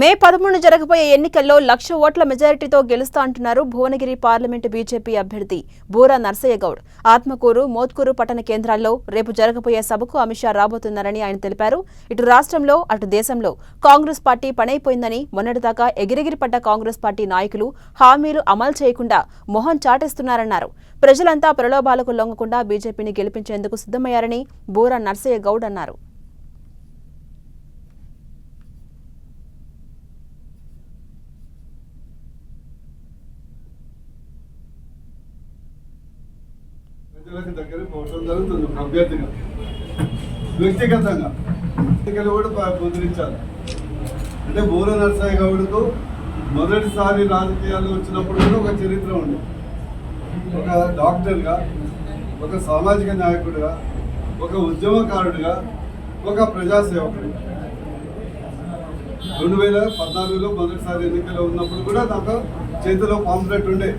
మే పదమూడు జరగబోయే ఎన్నికల్లో లక్ష ఓట్ల మెజారిటీతో గెలుస్తా అంటున్నారు భువనగిరి పార్లమెంటు బీజేపీ అభ్యర్థి బూరా నర్సయ్య గౌడ్. ఆత్మకూరు మోత్కూరు పట్టణ కేంద్రాల్లో రేపు జరగబోయే సభకు అమిత్ షా రాబోతున్నారని ఆయన తెలిపారు. ఇటు రాష్ట్రంలో అటు దేశంలో కాంగ్రెస్ పార్టీ పనైపోయిందని మొన్నటిదాకా ఎగిరెగిరి పడ్డ కాంగ్రెస్ పార్టీ నాయకులు హామీలు అమలు చేయకుండా మొహం చాటేస్తున్నారన్నారు. ప్రజలంతా ప్రలోభాలకు లొంగకుండా బీజేపీని గెలిపించేందుకు సిద్ధమయ్యారని బూరా నర్సయ్య గౌడ్ అన్నారు. దగ్గర పోవడం జరుగుతుంది అభ్యర్థిగా. వ్యక్తిగతంగా. ఎన్నికలు కూడా ప- ముద్రించాలి అంటే బూర నరసాయి గౌడ్కు మొదటిసారి రాజకీయాలు వచ్చినప్పుడు కూడా ఒక చరిత్ర ఉంది. ఒక డాక్టర్గా ఒక సామాజిక నాయకుడిగా ఒక ఉద్యమకారుడిగా ఒక ప్రజాసేవకుడిగా రెండు వేల పద్నాలుగులో మొదటిసారి ఎన్నికలు ఉన్నప్పుడు కూడా నాకు చేతిలో పాంప్లెట్ ఉండే.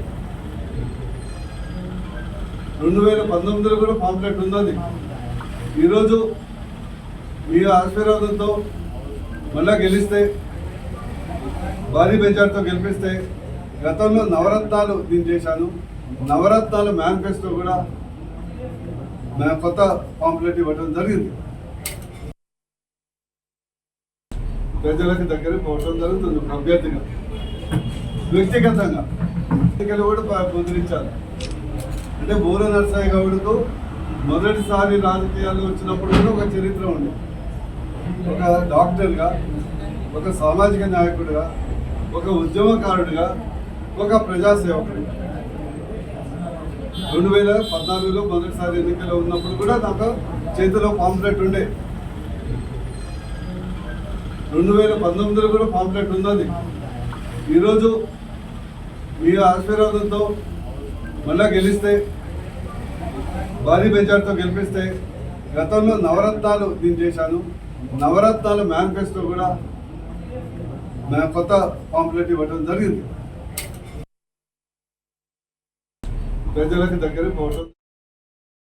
రెండు వేల పంతొమ్మిదిలో కూడా పాంప్లెట్ ఉన్నది ఈరోజు మీ ఆశీర్వాదంతో మళ్ళా గెలిస్తే భారీ మెజార్టీతో గెలిపిస్తే గతంలో నవరత్నాలు నేను చేశాను. నవరత్నాలు మేనిఫెస్టో కూడా కొత్త పాంప్లెట్ ఇవ్వడం జరిగింది. ప్రజలకు దగ్గర పోవడం జరుగుతుంది అభ్యర్థిగా వ్యక్తిగతంగా. ఎన్నికలు కూడా ముద్రించాలి అంటే బూర నరసాయి గౌడ్కు మొదటిసారి రాజకీయాలు వచ్చినప్పుడు కూడా ఒక చరిత్ర ఉంది ఒక డాక్టర్గా ఒక సామాజిక నాయకుడిగా ఒక ఉద్యమకారుడిగా ఒక ప్రజాసేవకుడిగా రెండు వేల పద్నాలుగులో మొదటిసారి ఎన్నికలో ఉన్నప్పుడు కూడా నాకు చేతిలో పాంప్లెట్ ఉండే. రెండు వేల పంతొమ్మిదిలో కూడా పాంప్లెట్ ఉన్నది. ఈరోజు మీ ఆశీర్వాదంతో మళ్ళా గెలిస్తే భారీ మెజార్టీతో గెలిపిస్తే గతంలో నవరత్నాలు నేను చేశాను. నవరత్నాలు మేనిఫెస్టో కూడా నా కొత్త పాంప్లెట్ ఇవ్వడం జరిగింది. ప్రజలకు దగ్గర పోవడం